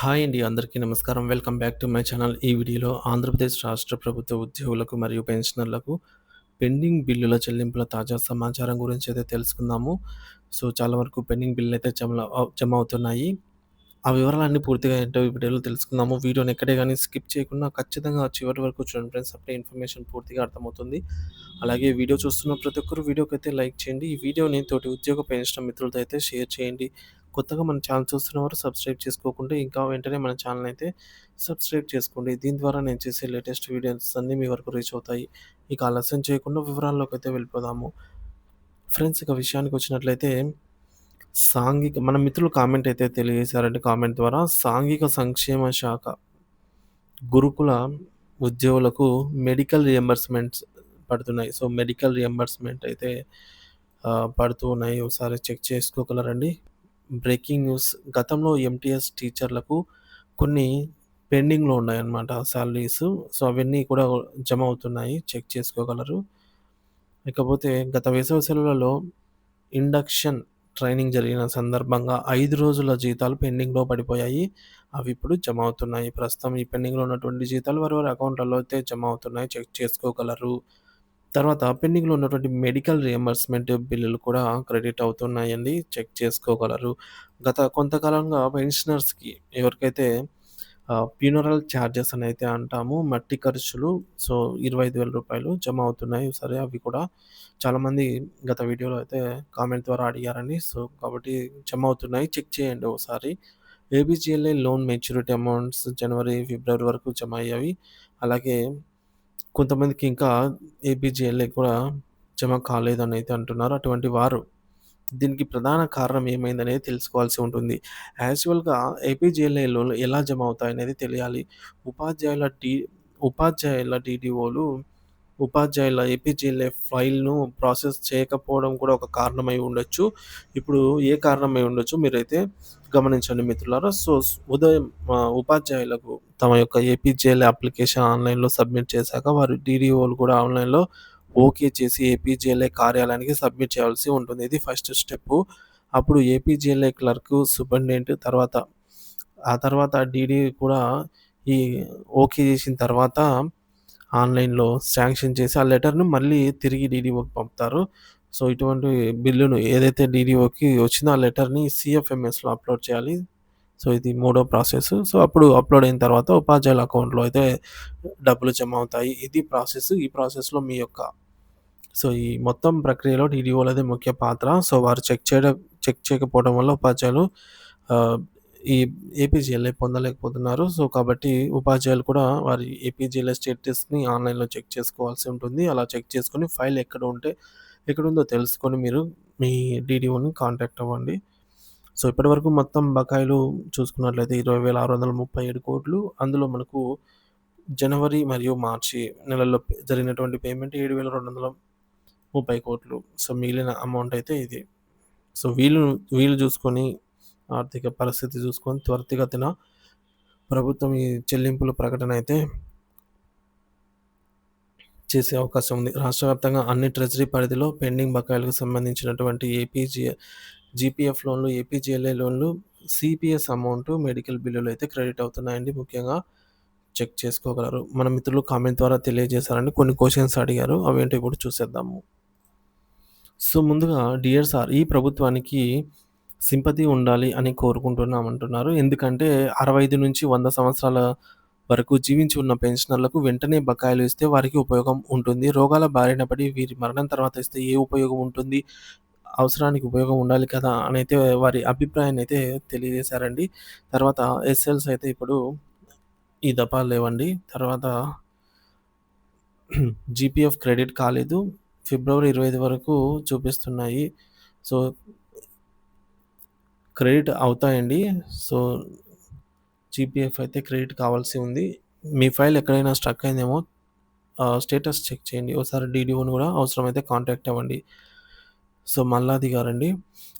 Hi అండి. అందరికీ నమస్కారం. Welcome back to my channel. ఈ వీడియోలో ఆంధ్రప్రదేశ్ రాష్ట్ర ప్రభుత్వ ఉద్యోగులకు మరియు పెన్షనర్లకు పెండింగ్ బిల్లుల చెల్లింపుల తాజా సమాచారం గురించి అయితే తెలుసుకుందాము. సో, చాలా వరకు పెండింగ్ బిల్లు అయితే జమ జమ అవుతున్నాయి. ఆ వివరాలన్నీ పూర్తిగా ఏంటో ఈ వీడియోలో తెలుసుకుందాము. వీడియోని ఎక్కడే కానీ స్కిప్ చేయకుండా ఖచ్చితంగా చివరి వరకు చూడండి ఫ్రెండ్స్. అప్పుడే ఇన్ఫర్మేషన్ పూర్తిగా అర్థమవుతుంది. అలాగే వీడియో చూస్తున్న ప్రతి ఒక్కరు వీడియోకైతే లైక్ చేయండి. ఈ వీడియోని తోటి ఉద్యోగ పెంచిన మిత్రులతో అయితే షేర్ చేయండి. కొత్తగా మన ఛానల్ చూస్తున్నవారు సబ్స్క్రైబ్ చేసుకోకుండా ఇంకా వెంటనే మన ఛానల్ అయితే సబ్స్క్రైబ్ చేసుకోండి. దీని ద్వారా నేను చేసే లేటెస్ట్ వీడియోస్ అన్నీ మీ వరకు రీచ్ అవుతాయి. ఇక ఆలస్యం చేయకుండా వివరాల్లోకి అయితే వెళ్ళిపోదాము. ఫ్రెండ్స్ ఇక విషయానికి వచ్చినట్లయితే సాంఘిక మన మిత్రులు కామెంట్ అయితే తెలియజేశారండి కామెంట్ ద్వారా. సాంఘిక సంక్షేమ శాఖ గురుకుల ఉద్యోగులకు మెడికల్ రియంబర్స్‌మెంట్స్ పడుతున్నాయి. సో, మెడికల్ రియంబర్స్‌మెంట్ అయితే పడుతున్నాయి పడుతూ ఉన్నాయి. ఒకసారి చెక్ చేసుకోగలరండి. బ్రేకింగ్ న్యూస్ గతంలో ఎంటీఎస్ టీచర్లకు కొన్ని పెండింగ్‌లో ఉన్నాయన్నమాట శాలరీస్ సో, అవన్నీ కూడా జమ అవుతున్నాయి. చెక్ చేసుకోగలరు. ఇకపోతే గత వేసవి సెలవులలో ఇండక్షన్ ట్రైనింగ్ జరిగిన సందర్భంగా ఐదు రోజుల జీతాలు పెండింగ్‌లో పడిపోయాయి. అవి ఇప్పుడు జమ అవుతున్నాయి. ప్రస్తుతం ఈ పెండింగ్‌లో ఉన్నటువంటి జీతాలు వారి వారి అకౌంట్‌లలో అయితే జమ అవుతున్నాయి. చెక్ చేసుకోగలరు. తర్వాత పెండింగ్‌లో ఉన్నటువంటి మెడికల్ రియంబర్స్‌మెంట్ బిల్లులు కూడా క్రెడిట్ అవుతున్నాయండి. చెక్ చేసుకోగలరు. గత కొంతకాలంగా పెన్షనర్స్‌కి ఎవరికైతే ఆహ్, ఫ్యూనరల్ చార్జెస్ అని అయితే అంటాము. మట్టి ఖర్చులు సో, రూ. 25,000 జమ అవుతున్నాయి. సరే అవి కూడా చాలామంది గత వీడియోలో అయితే కామెంట్ ద్వారా అడిగారండి. సో, కాబట్టి జమ అవుతున్నాయి. చెక్ చేయండి ఒకసారి. ఏబీజీఎల్ఐ లోన్ మెచ్యూరిటీ అమౌంట్స్ జనవరి, ఫిబ్రవరి వరకు జమ అయ్యాయి. అలాగే కొంతమందికి ఇంకా ఏపీజేఎల్ఏ కూడా జమ కాలేదని అయితే అంటున్నారు. అటువంటి వారు దీనికి ప్రధాన కారణం ఏమైందనేది తెలుసుకోవాల్సి ఉంటుంది. యాక్చువల్‌గా ఏపీజీఎల్ఐ లోన్‌లు ఎలా జమ అవుతాయనేది తెలియాలి. ఉపాధ్యాయుల డి ఉపాధ్యాయుల డీడీఓలు ఉపాధ్యాయుల ఏపీజీఎల్ఏ ఫైల్‌ను ప్రాసెస్ చేయకపోవడం కూడా ఒక కారణమై ఉండొచ్చు. ఇప్పుడు ఏ కారణమై ఉండొచ్చు మీరైతే గమనించండి మిత్రులారా. సో, ఉదయం ఉపాధ్యాయులకు తమ యొక్క ఏపీజీఎల్ఐ అప్లికేషన్ ఆన్‌లైన్‌లో సబ్మిట్ చేశాక వారు డీడీఓలు కూడా ఆన్‌లైన్‌లో ఓకే చేసి ఏపీజీఎల్ఐ కార్యాలయానికి సబ్మిట్ చేయాల్సి ఉంటుంది. ఇది ఫస్ట్ స్టెప్పు. అప్పుడు ఏపీజీఎల్ఐ క్లర్క్ సూపరింటెండెంట్ తర్వాత ఆ తర్వాత డీడీ కూడా ఈ ఓకే చేసిన తర్వాత ఆన్‌లైన్‌లో శాంక్షన్ చేసి ఆ లెటర్‌ను మళ్ళీ తిరిగి డీడీఓకి పంపుతారు. సో, ఇటువంటి బిల్లును ఏదైతే డీడీఓకి వచ్చిందో ఆ లెటర్‌ని సిఎఫ్ఎంఎస్లో అప్‌లోడ్ చేయాలి. సో, ఇది మూడో ప్రాసెస్. సో, అప్పుడు అప్‌లోడ్ అయిన తర్వాత ఉపాధ్యాయుల అకౌంట్‌లో అయితే డబ్బులు జమ అవుతాయి. ఇది ప్రాసెస్. ఈ ప్రాసెస్‌లో మీ యొక్క సో, ఈ మొత్తం ప్రక్రియలో డీడీఓలదే ముఖ్య పాత్ర. సో, వారు చెక్ చేయడం చెక్ చేయకపోవడం వల్ల ఉపాధ్యాయులు ఈ ఏపీజీఎల్ఏ పొందలేకపోతున్నారు. సో, కాబట్టి ఉపాధ్యాయులు కూడా వారి ఏపీజీఎల్ఏ స్టేటస్‌ని ఆన్‌లైన్‌లో చెక్ చేసుకోవాల్సి ఉంటుంది. అలా చెక్ చేసుకొని ఫైల్ ఎక్కడ ఉంటే ఎక్కడుందో తెలుసుకొని మీరు మీ డీడీఓని కాంటాక్ట్ అవ్వండి. సో, ఇప్పటివరకు మొత్తం బకాయిలు చూసుకున్నట్లయితే 20,637,00,00,000 అందులో మనకు జనవరి మరియు మార్చి నెలల్లో జరిగినటువంటి పేమెంట్ 7,230,00,00,000 సో, మిగిలిన అమౌంట్ అయితే ఇది. సో, వీలు వీలు చూసుకొని ఆర్థిక పరిస్థితి చూసుకొని త్వరితగతిన ప్రభుత్వం ఈ చెల్లింపుల ప్రకటన అయితే చేసే అవకాశం ఉంది. రాష్ట్ర వ్యాప్తంగా అన్ని ట్రెజరీ పరిధిలో పెండింగ్ బకాయిలకు సంబంధించినటువంటి ఏపీజీ జీపీఎఫ్ లోన్‌లు, ఏపీజీఎల్ఏ లోన్‌లు, సీపీఎస్ అమౌంట్, మెడికల్ బిల్లులు అయితే క్రెడిట్ అవుతున్నాయండి. ముఖ్యంగా చెక్ చేసుకోగలరు. మన మిత్రులు కామెంట్ ద్వారా తెలియజేశారని కొన్ని క్వశ్చన్స్ అడిగారు. అవేంటో ఇప్పుడు చూసేద్దాము. సో, ముందుగా డియర్ సార్ ఈ ప్రభుత్వానికి సింపతి ఉండాలి అని కోరుకుంటున్నామంటున్నారు ఎందుకంటే అరవై ఐదు నుంచి వంద సంవత్సరాల వరకు జీవించి ఉన్న పెన్షనర్లకు వెంటనే బకాయిలు ఇస్తే వారికి ఉపయోగం ఉంటుంది. రోగాల బారిన పడి వీరి మరణం తర్వాత ఇస్తే ఏ ఉపయోగం ఉంటుంది? అవసరానికి ఉపయోగం ఉండాలి కదా! అని అయితే వారి అభిప్రాయాన్ని అయితే తెలియజేశారండి. తర్వాత ఎస్ఎల్స్ అయితే ఇప్పుడు ఈ దపాలు లేవండి. తర్వాత జీపీఎఫ్ క్రెడిట్ కాలేదు. ఫిబ్రవరి 25 వరకు చూపిస్తున్నాయి. సో క్రెడిట్ అవుతాయండి. సో, జీపీఎఫ్ అయితే క్రెడిట్ కావాల్సి ఉంది. మీ ఫైల్ ఎక్కడైనా స్ట్రక్ అయిందేమో స్టేటస్ చెక్ చేయండి. ఒకసారి డీడీఓని కూడా అవసరమైతే కాంటాక్ట్ అవ్వండి. సో, మల్లాది గారండి.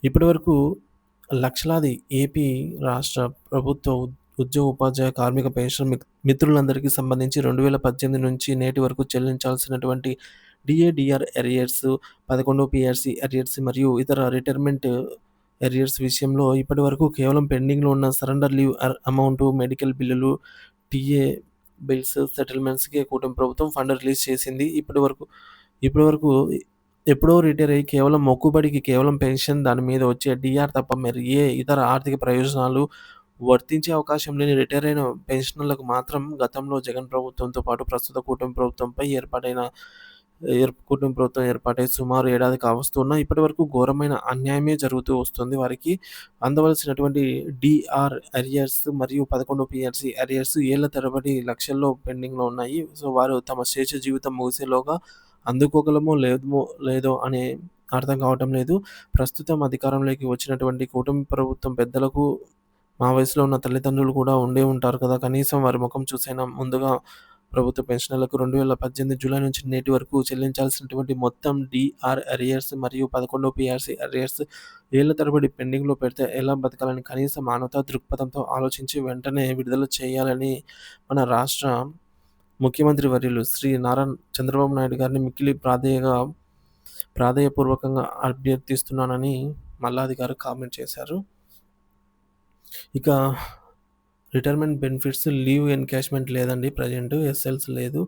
ఇప్పటివరకు లక్షలాది ఏపీ రాష్ట్ర ప్రభుత్వ ఉద్యోగ, ఉపాధ్యాయ, కార్మిక పెన్షన్ మిత్రులందరికీ సంబంధించి 2018 నుంచి నేటి వరకు చెల్లించాల్సినటువంటి డీఏ, డీఆర్ అరియర్స్, 11 పీఆర్సీ మరియు ఇతర రిటైర్మెంట్ ఎరియర్స్ విషయంలో ఇప్పటివరకు కేవలం పెండింగ్‌లో ఉన్న సరెండర్ లీవ్ అర్ అమౌంటు, మెడికల్ బిల్లులు, టీఏ బిల్స్ సెటిల్మెంట్స్‌కి కూటమి ప్రభుత్వం ఫండ్ రిలీజ్ చేసింది. ఇప్పటివరకు ఇప్పటివరకు ఎప్పుడో రిటైర్ అయ్యి కేవలం మొక్కుబడికి కేవలం పెన్షన్ దాని మీద వచ్చే డిఆర్ తప్ప మరి ఏ ఇతర ఆర్థిక ప్రయోజనాలు వర్తించే అవకాశం లేని రిటైర్ అయిన పెన్షనర్లకు మాత్రం గతంలో జగన్ ప్రభుత్వంతో పాటు ప్రస్తుత కూటమి ప్రభుత్వంపై ఏర్పాటైన కూటమి ప్రభుత్వం ఏర్పాటై సుమారు ఏడాది కావస్తున్నా ఇప్పటివరకు ఘోరమైన అన్యాయమే జరుగుతూ వస్తుంది. వారికి అందవలసినటువంటి డీఆర్ అరియర్స్ మరియు 11 పీఆర్సీ అరియర్స్ ఏళ్ళ తరబడి లక్షల్లో పెండింగ్‌లో ఉన్నాయి. సో, వారు తమ శేష జీవితం ముగిసేలోగా అందుకోగలమో లేదో లేదో అనే అర్థం కావటం లేదు. ప్రస్తుతం అధికారంలోకి వచ్చినటువంటి కూటమి ప్రభుత్వం పెద్దలకు మా వయసులో ఉన్న తల్లిదండ్రులు కూడా ఉండే ఉంటారు కదా! కనీసం వారి ముఖం చూసైనా ముందుగా ప్రభుత్వ పెన్షనర్లకు 2018 జూలై నుంచి నేటి వరకు చెల్లించాల్సినటువంటి మొత్తం డీఆర్ అరియర్స్ మరియు 11 పీఆర్సీ అరియర్స్ ఏళ్ళ తరబడి పెండింగ్‌లో పెడితే ఎలా బతకాలని కనీస మానవతా దృక్పథంతో ఆలోచించి వెంటనే విడుదల చేయాలని మన రాష్ట్ర ముఖ్యమంత్రి వర్యులు శ్రీ నారా చంద్రబాబు నాయుడు గారిని మిక్కిలి ప్రాధేయగా ప్రాధేయపూర్వకంగా అభ్యర్థిస్తున్నానని మల్లాది గారు కామెంట్ చేశారు. ఇక రిటైర్మెంట్ బెనిఫిట్స్ లీవ్ ఎన్‌కాష్‌మెంట్ లేదండి ప్రజెంట్ ఎస్ఎల్స్ లేదు.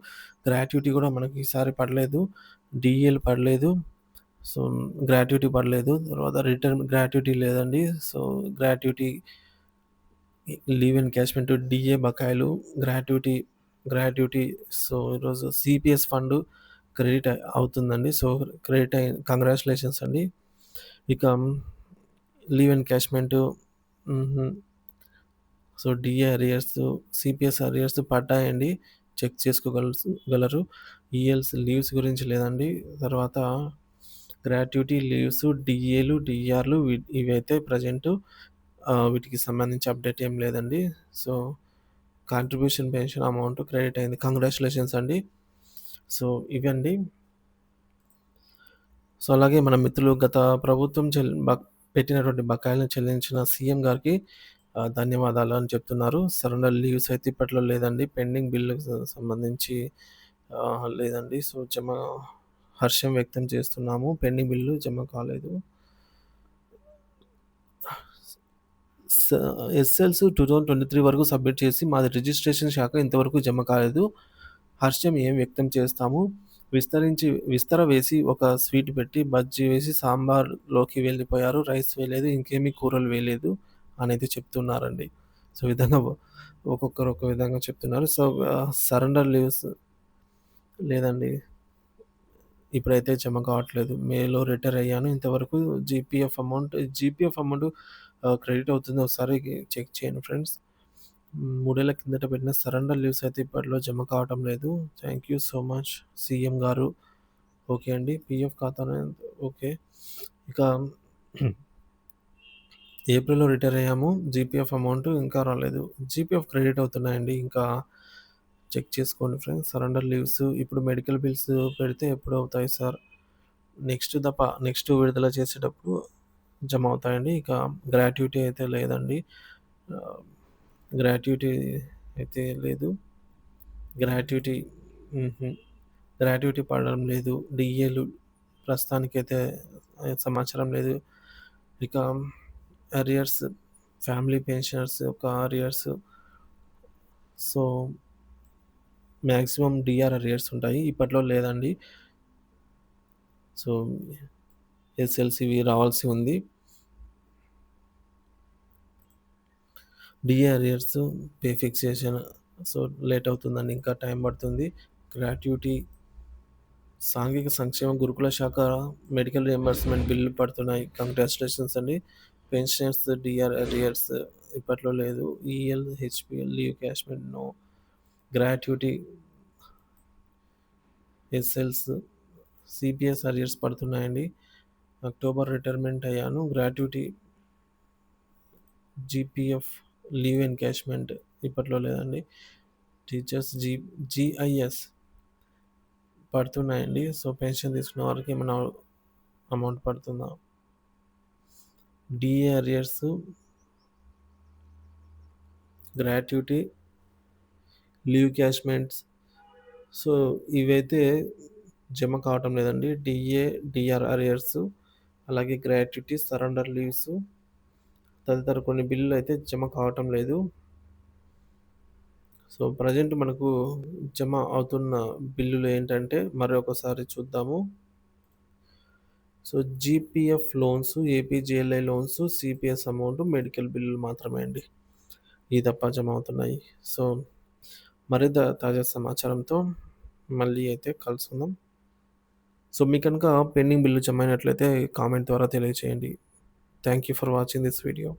గ్రాట్యుటీ కూడా మనకి ఈసారి పడలేదు. డీఏలు పడలేదు. సో, గ్రాట్యుటీ పడలేదు. తర్వాత రిటర్న్ గ్రాట్యుటీ లేదండి. So, gratuity leave encashment, DA బకాయిలు, గ్రాట్యుటీ గ్రాట్యుటీ సో, ఈరోజు సీపీఎస్ ఫండ్ క్రెడిట్ అవుతుందండి. సో, క్రెడిట్ అయి కంగ్రాచులేషన్స్ అండి. ఇక leave encashment so, DA arrears, CPS arrears పడ్డాయండి. Check చేసుకోగలసు గలరు. ఈఎల్స్ లీవ్స్ గురించి లేదండి. తర్వాత గ్రాట్యుటీ లీవ్స్, డీఏలు, డిఆర్లు ఇవైతే ప్రజెంట్ వీటికి సంబంధించి అప్డేట్ ఏం లేదండి. So, contribution pension amount credit అయింది. కంగ్రాచులేషన్స్ అండి. సో, ఇవండి. సో, అలాగే మన మిత్రులు గత ప్రభుత్వం చెల్ పెట్టినటువంటి బకాయిలను చెల్లించిన సీఎం గారికి ధన్యవాదాలు అని చెప్తున్నారు. సరెండర్ లీవ్స్ అయితే ఇప్పట్లో లేదండి. పెండింగ్ బిల్లుకు సంబంధించి లేదండి. సో, జమ హర్షం వ్యక్తం చేస్తున్నాము. పెండింగ్ బిల్లు జమ కాలేదు. స ఎస్ఎల్స్ 2023 వరకు సబ్మిట్ చేసి మాది రిజిస్ట్రేషన్ శాఖ ఇంతవరకు జమ కాలేదు. హర్షం ఏం వ్యక్తం చేస్తాము. విస్తరించి విస్తర వేసి ఒక స్వీట్ పెట్టి బజ్జీ వేసి సాంబార్‌లోకి వెళ్ళిపోయారు. రైస్ వేయలేదు. ఇంకేమి కూరలు వేయలేదు అనేది చెప్తున్నారండి. సో, విధంగా ఒక్కొక్కరు ఒక్కో విధంగా చెప్తున్నారు. సో, సరెండర్ లీవ్స్ లేదండి. ఇప్పుడైతే జమ కావట్లేదు. మేలో రిటైర్ అయ్యాను. ఇంతవరకు GPF amount GPF amount credit అవుతుందో ఒకసారి చెక్ చేయండి ఫ్రెండ్స్. మూడేళ్ళ కిందట పెట్టిన సరెండర్ లీవ్స్ అయితే ఇప్పట్లో జమ కావటం లేదు. Thank you so much CM గారు. ఓకే అండి. పీఎఫ్ ఖాతానే ఓకే. ఇక ఏప్రిల్‌లో రిటైర్ అయ్యాము. జీపీఎఫ్ అమౌంట్ ఇంకా రాలేదు. జీపీఎఫ్ క్రెడిట్ అవుతున్నాయండి. ఇంకా చెక్ చేసుకోండి ఫ్రెండ్స్. సరెండర్ లీవ్స్ ఇప్పుడు మెడికల్ బిల్స్ పెడితే ఎప్పుడు అవుతాయి సార్? నెక్స్ట్ దఫ నెక్స్ట్ విడుదల చేసేటప్పుడు జమ అవుతాయండి. ఇక గ్రాట్యుటీ అయితే లేదండి. గ్రాట్యుటీ అయితే లేదు. గ్రాట్యుటీ గ్రాట్యుటీ పడడం లేదు. డీఏలు ప్రస్తుతానికైతే సమాచారం లేదు. ఇక అరియర్స్ ఫ్యామిలీ పెన్షనర్స్ యొక్క arrears so, maximum DR arrears ఉంటాయి. ఇప్పట్లో లేదండి. సో, ఎస్ఎల్సివి రావాల్సి ఉంది. DA arrears pay fixation so, late అవుతుందండి. ఇంకా టైం పడుతుంది. గ్రాట్యుటీ సాంఘిక సంక్షేమ గురుకుల శాఖ మెడికల్ రియంబర్స్‌మెంట్ బిల్లు పడుతున్నాయి. కంగ్రాచులేషన్స్ అండి. పెన్షన్స్ డిఆర్ అరియర్స్ ఇప్పట్లో లేదు. EL, HPL leave encashment no. Gratuity SLS, CPS arrears పడుతున్నాయండి. October retirement అయ్యాను. గ్రాట్యుటీ జీపీఎఫ్ లీవ్ ఎన్‌కాష్‌మెంట్ ఇప్పట్లో లేదండి. టీచర్స్ జీ జీఐఎస్ పడుతున్నాయండి. సో, పెన్షన్ తీసుకున్న వారికి ఏమైనా అమౌంట్ పడుతుందా? DA arrears gratuity leave encashments so, ఇవైతే జమ కావటం లేదండి. డిఏ డిఆర్ అరియర్స్ అలాగే గ్రాట్యుటీ, సరెండర్ లీవ్స్ తదితర కొన్ని బిల్లులైతే జమ కావటం లేదు. సో, ప్రెజెంట్ మనకు జమ అవుతున్న బిల్లులు ఏంటంటే మరొకసారి చూద్దాము. So, GPF loans, APGLI loans, CPS amount, medical బిల్లులు మాత్రమే అండి. ఈ తప్ప జమ అవుతున్నాయి. సో, మరింత తాజా సమాచారంతో మళ్ళీ అయితే కలుసుకుందాం. సో, మీకు కనుక పెండింగ్ బిల్లు జమ అయినట్లయితే కామెంట్ ద్వారా తెలియజేయండి thank you for watching this video.